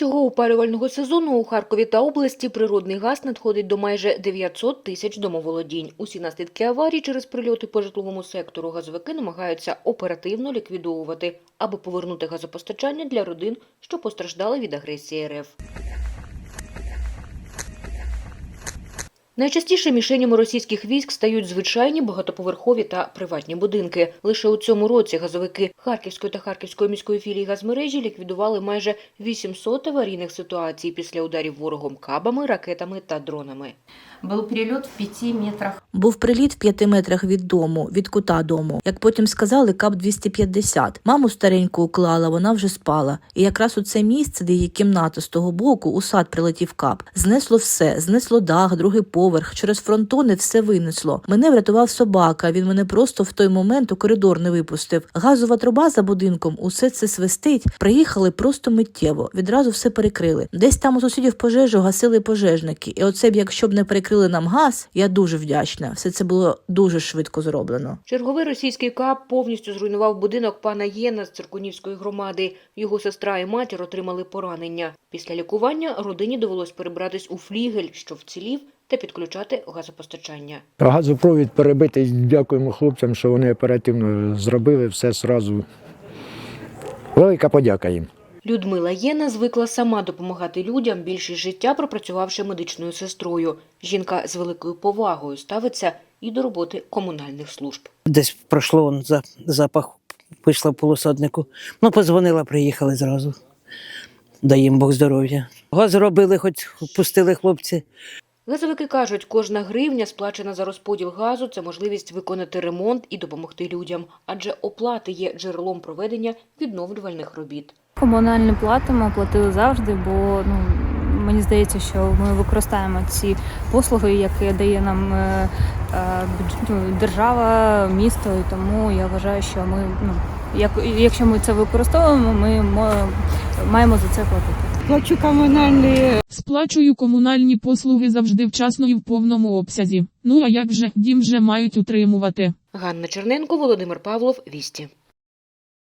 Цього опалювального сезону у Харкові та області природний газ надходить до майже 900 тисяч домоволодінь. Усі наслідки аварії через прильоти по житловому сектору газовики намагаються оперативно ліквідовувати, аби повернути газопостачання для родин, що постраждали від агресії РФ. Найчастіше мішенями російських військ стають звичайні багатоповерхові та приватні будинки. Лише у цьому році газовики Харківської та Харківської міської філії газмережі ліквідували майже 800 аварійних ситуацій після ударів ворогом кабами, ракетами та дронами. Был перелет в пяти метрах. Був приліт в п'яти метрах від дому, від кута дому. Як потім сказали, кап 250. Маму стареньку уклала, вона вже спала. І якраз у це місце, де її кімната з того боку, у сад прилетів кап. Знесло все, знесло дах, другий поверх. Через фронтони все винесло. Мене врятував собака. Він мене просто в той момент у коридор не випустив. Газова труба за будинком, усе це свистить. Приїхали просто миттєво. Відразу все перекрили. Десь там у сусідів пожежу гасили пожежники. І оце б, якщо б не перекрили нам газ, я дуже вдячна. Все це було дуже швидко зроблено. Черговий російський кап повністю зруйнував будинок пана Єна з Циркунівської громади. Його сестра і матір отримали поранення. Після лікування родині довелось перебратись у флігель, що вцілів, та підключати газопостачання. Газопровід перебитий. Дякуємо хлопцям, що вони оперативно зробили все зразу. Велика подяка їм. Людмила Єна звикла сама допомагати людям, більшість життя пропрацювавши медичною сестрою. Жінка з великою повагою ставиться і до роботи комунальних служб. Десь пройшло он за, запах, вийшла в полусаднику. Ну, позвонила, приїхали зразу. Дай їм Бог здоров'я. Газ робили, хоч пустили хлопці. Газовики кажуть, кожна гривня, сплачена за розподіл газу, це можливість виконати ремонт і допомогти людям, адже оплати є джерелом проведення відновлювальних робіт. Комунальні плати ми платили завжди, бо ну мені здається, що ми використаємо ці послуги, які дає нам е, е, ну, держава, місто. І тому я вважаю, що ми ну як якщо ми це використовуємо, ми мо- маємо за це платити. Плачу комунальні Сплачую комунальні послуги завжди вчасно і в повному обсязі. Ну а як же, дім же мають утримувати. Ганна Черненко, Володимир Павлов, Вісті.